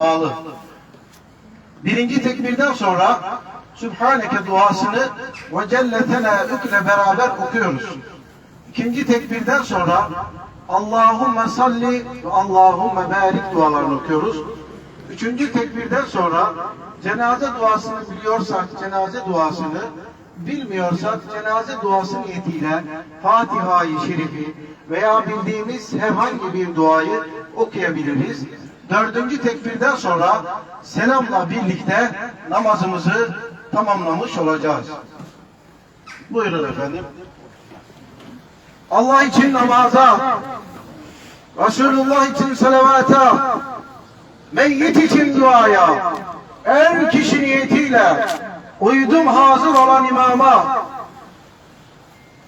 bağlı. Birinci tekbirden sonra Sübhaneke duasını ve Celle Tenâükle beraber okuyoruz. İkinci tekbirden sonra Allahümme salli ve Allahümme barik dualarını okuyoruz. Üçüncü tekbirden sonra cenaze duasını biliyorsak cenaze duasını, bilmiyorsak cenaze duası niyetiyle Fatiha-i Şerifi veya bildiğimiz herhangi bir duayı okuyabiliriz. Dördüncü tekbirden sonra selamla birlikte namazımızı tamamlamış olacağız. Buyurun efendim. Allah için namaza, Resulullah için salavata, meyyit için duaya, er kişi niyetiyle uydum hazır olan imama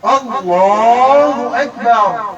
Allahu Ekber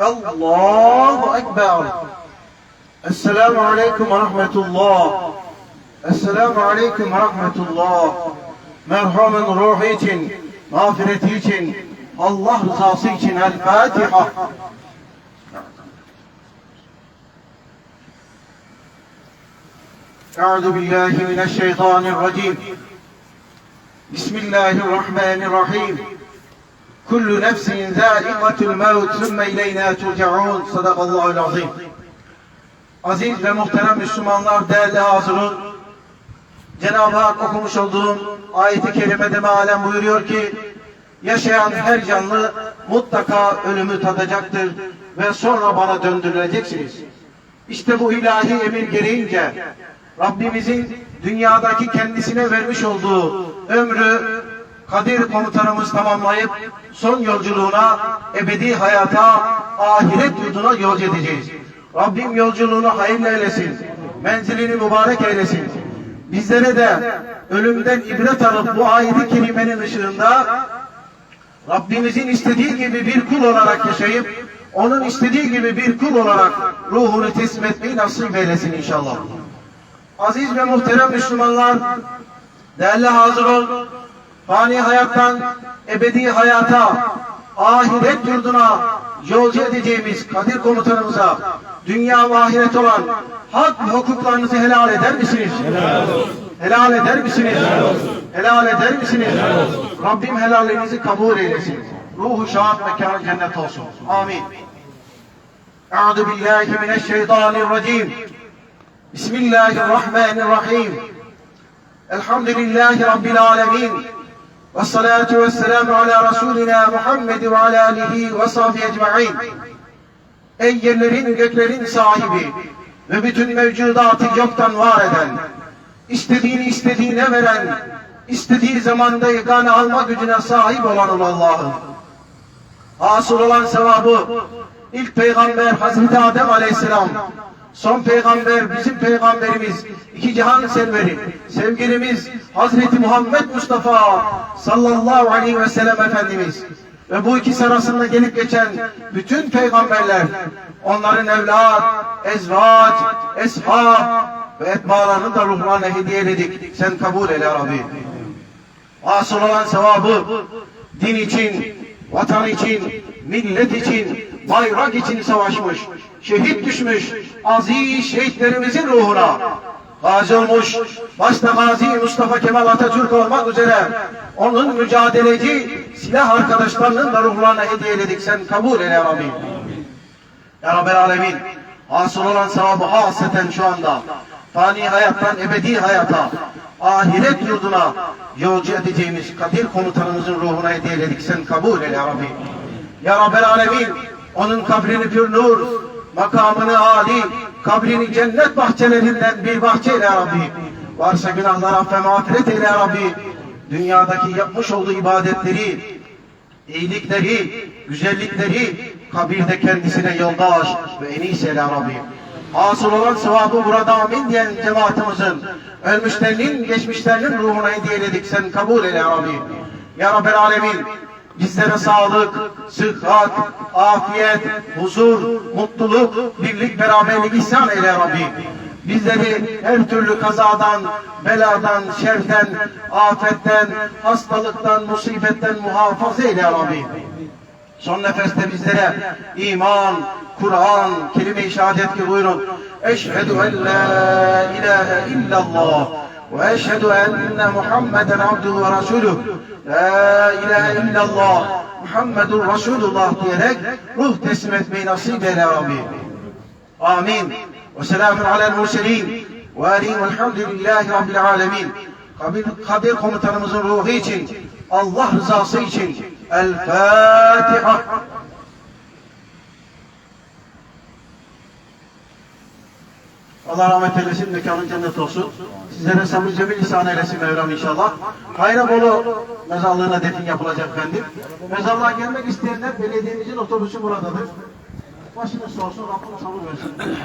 الله أكبر. السلام عليكم ورحمة الله. السلام عليكم ورحمة الله. مرحبا روحيتين مغفرتيتين. الله رزاسيتين الفاتحة. أعوذ بالله من الشيطان الرجيم. بسم الله الرحمن الرحيم. Kullu nefsin zâikatul mevt sümme ileyna turcaun. Sadakallahul azim. Aziz ve muhterem Müslümanlar, değerli hazırın, Cenab-ı Hak okumuş olduğum ayeti kerimede mealen buyuruyor ki, yaşayan her canlı mutlaka ölümü tadacaktır ve sonra bana döndürüleceksiniz. İşte bu ilahi emir gereğince Rabbimizin dünyadaki kendisine vermiş olduğu ömrü Kadir komutanımız tamamlayıp son yolculuğuna, ebedi hayata, ahiret yurduna yolcu edeceğiz. Rabbim yolculuğunu hayırlı eylesin. Menzilini mübarek eylesin. Bizlere de ölümden ibret alıp bu ayeti kerimenin ışığında Rabbimizin istediği gibi bir kul olarak yaşayıp onun istediği gibi bir kul olarak ruhunu teslim etmeyi nasip eylesin inşallah. Aziz ve muhterem Müslümanlar, değerli hazır ol, fani hayattan ebedi hayata, ahiret yurduna yolcu edeceğimiz Kadir komutanımıza dünya ve ahiret olan hak ve hukuklarınızı helal eder misiniz? Helal. Helal eder misiniz? Helal olsun. Helal eder misiniz? Helal olsun. Rabbim helallerinizi kabul eylesin. Ruhu şahat mekanı cennet olsun. Amin. Euzu billahi mineşşeytanirracim. Bismillahirrahmanirrahim. Elhamdülillahi Rabbil alemin. Ve selamu ala Resulina Muhammed ve ala alihi ve sahbihi ecma'in. Ey yerlerin göklerin sahibi ve bütün mevcudatı yoktan var eden, istediğini istediğine veren, istediği zamanda yegane alma gücüne sahip olan ol Allah'ım. Hasıl olan sevabı ilk peygamber Hazreti Adem Aleyhisselam, son peygamber bizim peygamberimiz, iki cihan serveri, sevgilimiz Hazreti Muhammed Mustafa sallallahu aleyhi ve sellem Efendimiz ve bu ikisi arasında gelip geçen bütün peygamberler, onların evlat, ezvac, eshab ve etbalarını da ruhlarına hediye ededik. Sen kabul eyle Rabbi. Asıl olan sevabı din için, vatan için, millet için, bayrak için savaşmış, şehit düşmüş aziz şehitlerimizin ruhuna gazi olmuş, başta Gazi Mustafa Kemal Atatürk olmak üzere onun mücadeleci silah arkadaşlarının da ruhlarına hediye ededik. Sen kabul eyle ya Rabbi. Ya Rabbi Alemin, hasıl olan sevabı haseten şu anda fani hayattan ebedi hayata, ahiret yurduna yolcu edeceğimiz Kadir komutanımızın ruhuna hediye edildik. Sen kabul eyle ya Rabbi. Ya Rabbel Alemin, onun kabrini pür nur, makamını âli, kabrini cennet bahçelerinden bir bahçe ya Rabbi. Varsa günahlar affe mağfiret eyle Rabbi. Dünyadaki yapmış olduğu ibadetleri, iyilikleri, güzellikleri kabirde kendisine yoldaş ve en iyisi eyle Rabbi. Hasıl olan sevabı burada amin diyen cemaatimizin, ölmüşlerinin, geçmişlerinin ruhuna hediye edildik. Sen kabul eyle Rabbi. Ya Rabbel Alemin, bizlere sağlık, sıhhat, afiyet, huzur, mutluluk, birlik, beraberlik ihsan eyle Rabbi. Bizleri her türlü kazadan, beladan, şerden, afetten, hastalıktan, musibetten muhafaza eyle Rabbi. Son nefeste bizlere iman, Kur'an, kelime-i şehadet ki buyurun. Eşhedü en la ilahe illallah وأشهد أن محمدا عبده ورسوله. لا إله إلا الله. محمد رسول الله. ديرك روح تسمت من نصيب يا ربي آمين. وسلام على المرسلين. وآلين والحمد لله رب العالمين. قبل قبل قمت الروحي الله رزاسي الفاتحة. Allah rahmet eylesin, mekanın cennet olsun. Sizlere sabır cemil ihsan eylesin Mevlam inşallah. Hayrabolu mezarlığına defin yapılacak efendim. Mezarlığa gelmek isteyenler belediyemizin otobüsü buradadır. Başınız sağ olsun, Rabbim sabır versin.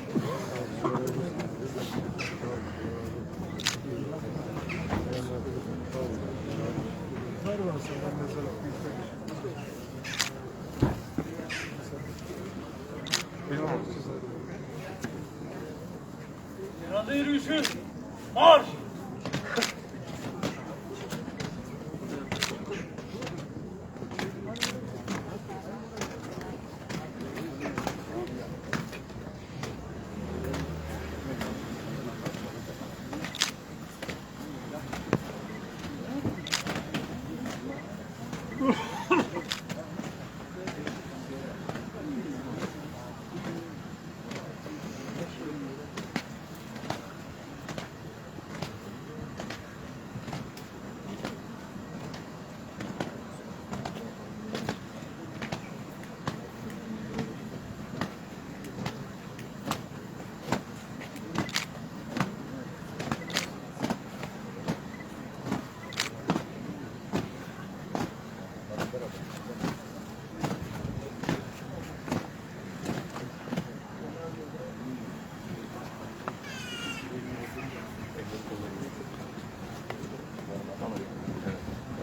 Cadı yürüyüşü. Marş!